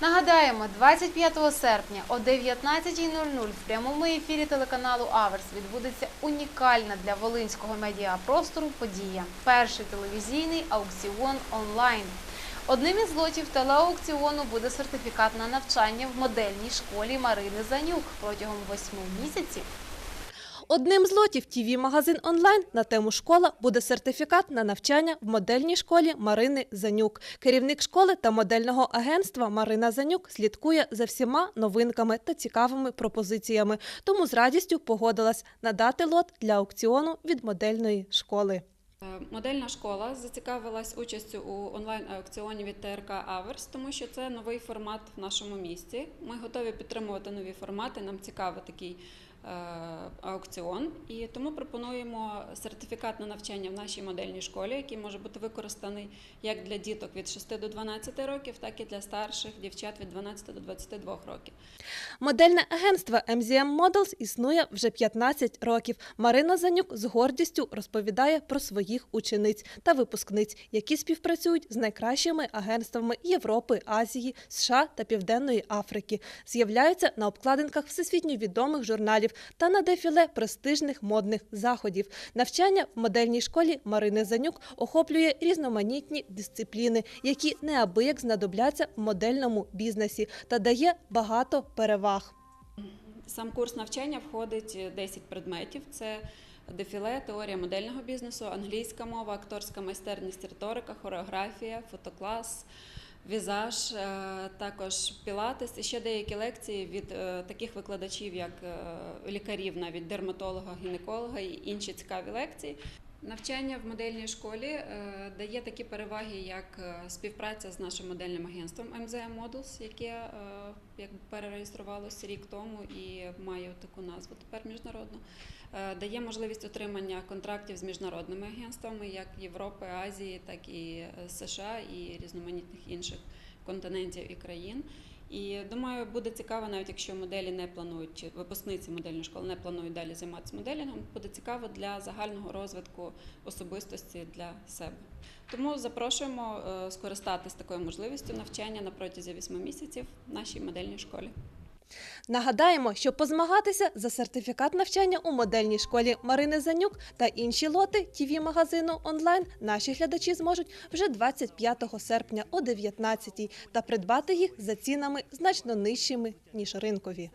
Нагадаємо, 25 серпня о 19.00 в прямому ефірі телеканалу Аверс відбудеться унікальна для волинського медіапростору подія. Перший телевізійний аукціон онлайн. Одним із лотів телеаукціону буде сертифікат на навчання в модельній школі Марини Занюк протягом восьми місяців. Одним з лотів tv магазин онлайн на тему школа буде сертифікат на навчання в модельній школі Марини Занюк. Керівник школи та модельного агентства Марина Занюк слідкує за всіма новинками та цікавими пропозиціями. Тому з радістю погодилась надати лот для аукціону від модельної школи. Е, Модельна школа зацікавилась участю у онлайн-аукціоні від ТРК Аверс, тому що це новий формат в нашому місті. Ми готові підтримувати нові формати. Нам цікавий такий аукціон, і тому пропонуємо сертифікат на навчання в нашій модельній школі, який може бути використаний як для діток від 6 до 12 років, так і для старших дівчат від 12 до 22 років. Модельне агентство MZM Models існує вже 15 років. Марина Занюк з гордістю розповідає про своїх учениць та випускниць, які співпрацюють з найкращими агентствами Європи, Азії, США та Південної Африки. З'являються на обкладинках всесвітньо відомих журналів та на дефіле престижних модних заходів. Навчання в модельній школі Марини Занюк охоплює різноманітні дисципліни, які неабияк знадобляться в модельному бізнесі та дає багато переваг. Сам курс навчання входить 10 предметів: це дефіле, теорія модельного бізнесу, англійська мова, акторська майстерність, риторика, хореографія, фотоклас. Візаж, е, також пілатес і ще деякі лекції від е, таких викладачів, як е, лікарів, навіть дерматолога, гінеколога і інші цікаві лекції. Навчання в модельній школі е, дає такі переваги, як е, співпраця з нашим модельним агентством MZM Models, яке е, перереєструвалося рік тому і має таку назву тепер міжнародну. Дає можливість отримання контрактів з міжнародними агентствами, як Європи, Азії, так і США і різноманітних інших континентів і країн. І думаю, буде цікаво, навіть якщо моделі не планують, чи випускниці модельної школи не планують далі займатися моделінгом, буде цікаво для загального розвитку особистості для себе. Тому запрошуємо е, скористатись такою можливістю навчання на протязі 8 місяців в нашій модельній школі. Нагадаємо, що позмагатися за сертифікат навчання у модельній школі Марини Занюк та інші лоти tv магазину онлайн наші глядачі зможуть вже 25 серпня о 19 та придбати їх за цінами значно нижчими ніж ринкові.